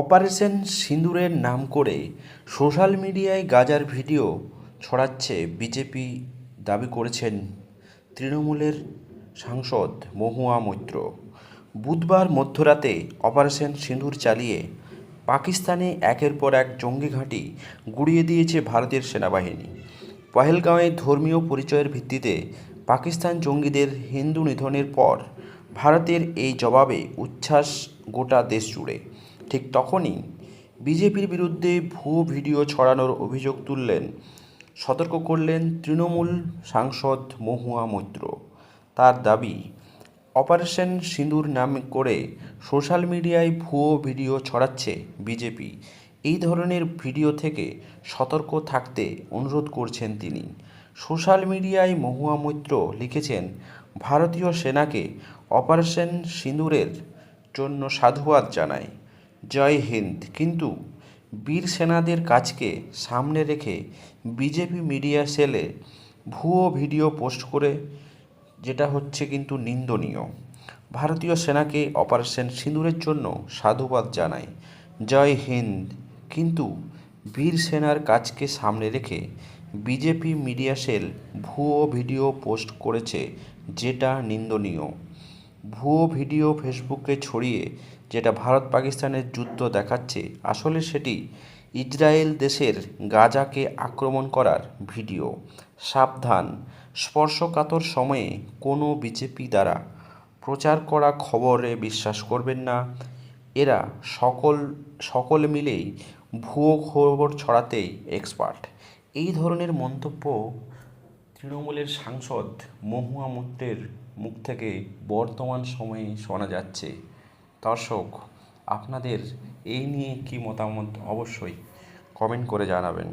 Operation সিঁদুরের নাম করে সোশ্যাল মিডিয়ায় গাজার ভিডিও ছড়াচ্ছে বিজেপি দাবি করেছেন তৃণমূলের সাংসদ মহুয়া মৈত্র। বুধবার মধ্যরাতে অপারেশন সিঁদুর চালিয়ে পাকিস্তানে একের পর এক জঙ্গি ঘাঁটি গুড়িয়ে দিয়েছে ভারতের সেনাবাহিনী। পহেলগাঁওয়ে ধর্মীয় পরিচয়ের ভিত্তিতে পাকিস্তান জঙ্গিদের হিন্দু নিধনের পর ভারতের এই জবাবে উচ্ছ্বাস গোটা দেশ জুড়ে। ঠিক তখনই বিজেপির বিরুদ্ধে ভুয়ো ভিডিও ছড়ানোর অভিযোগ তুললেন, সতর্ক করলেন তৃণমূল সাংসদ মহুয়া মৈত্র। তার দাবি, অপারেশন সিঁদুর নাম করে সোশ্যাল মিডিয়ায় ভুয়ো ভিডিও ছড়াচ্ছে বিজেপি। এই ধরনের ভিডিও থেকে সতর্ক থাকতে অনুরোধ করছেন তিনি। সোশ্যাল মিডিয়ায় মহুয়া মৈত্র লিখেছেন, ভারতীয় সেনাকে অপারেশন সিঁদুরের জন্য সাধুবাদ জানাই। জয় হিন্দ। কিন্তু বীর সেনাদের কাজকে সামনে রেখে বিজেপি মিডিয়া সেলে ভুয়ো ভিডিও পোস্ট করে, যেটা হচ্ছে কিন্তু নিন্দনীয়। ভারতীয় সেনাকে অপারেশন সিঁদুরের জন্য সাধুবাদ জানায়, জয় হিন্দ। কিন্তু বীর সেনার কাজকে সামনে রেখে বিজেপি মিডিয়া সেল ভুয়ো ভিডিও পোস্ট করেছে, যেটা নিন্দনীয়। ভুয়ো ভিডিও ফেসবুকে ছড়িয়ে, যেটা ভারত পাকিস্তানের যুদ্ধ দেখাচ্ছে, আসলে সেটি ইসরায়েল দেশের গাজাকে আক্রমণ করার ভিডিও। সাবধান, স্পর্শকাতর সময়ে কোনো বিজেপি দ্বারা প্রচার করা খবরে বিশ্বাস করবেন না। এরা সকল সকল মিলেই ভুয়ো খবর ছড়াতেই এক্সপার্ট এই ধরনের মন্তব্য তৃণমূলের সাংসদ মহুয়া মৈত্রের মুখ থেকে বর্তমান সময়ে শোনা যাচ্ছে। দর্শক, আপনাদের এই নিয়ে কি মতামত অবশ্যই কমেন্ট করে জানাবেন।